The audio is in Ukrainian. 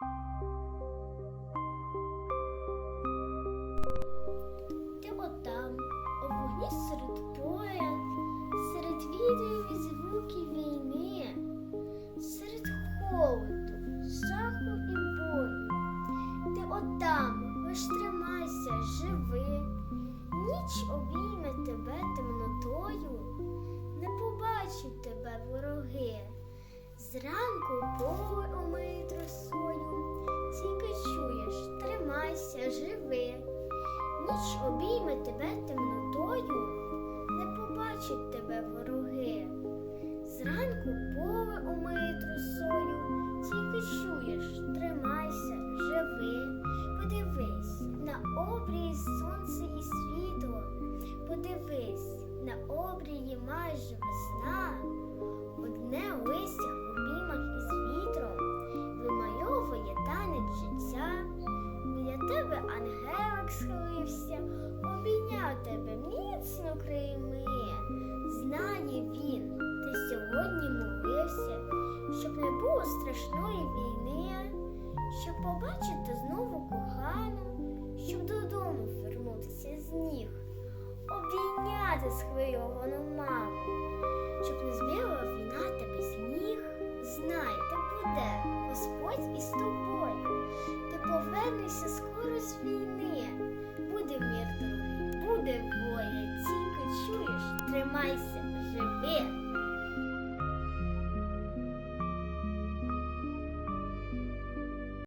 Ти отам, у вогні серед поля, серед відео і звуків війни, серед холоду, жаху і болю. Ти отам, лиш тримайся, живи, ніч обійме тебе темнотою, не побачать тебе вороги. Зранку поле омиють обійме тебе темнотою, не побачать тебе вороги. Зранку поле омиють росою, тільки чуєш, тримайся, живи. Подивись на обрії сонце і світло, подивись на обрії майже весна. Одне листя в обіймах із вітром вимальовує танець життя. Біля тебе ангелик схилився, обійняв тебе міцно крильми. Знає він, ти сьогодні молився, щоб не було страшної війни, щоб побачити знову кохану, щоб додому вернутися з ніг, обійняти схвильовану маму, щоб не збила війна тебе з ніг. Знай, ти буде Господь із тобою. Повернися скоро з війни. Буде мир дорогий, буде воля, тільки чуєш, тримайся, живи.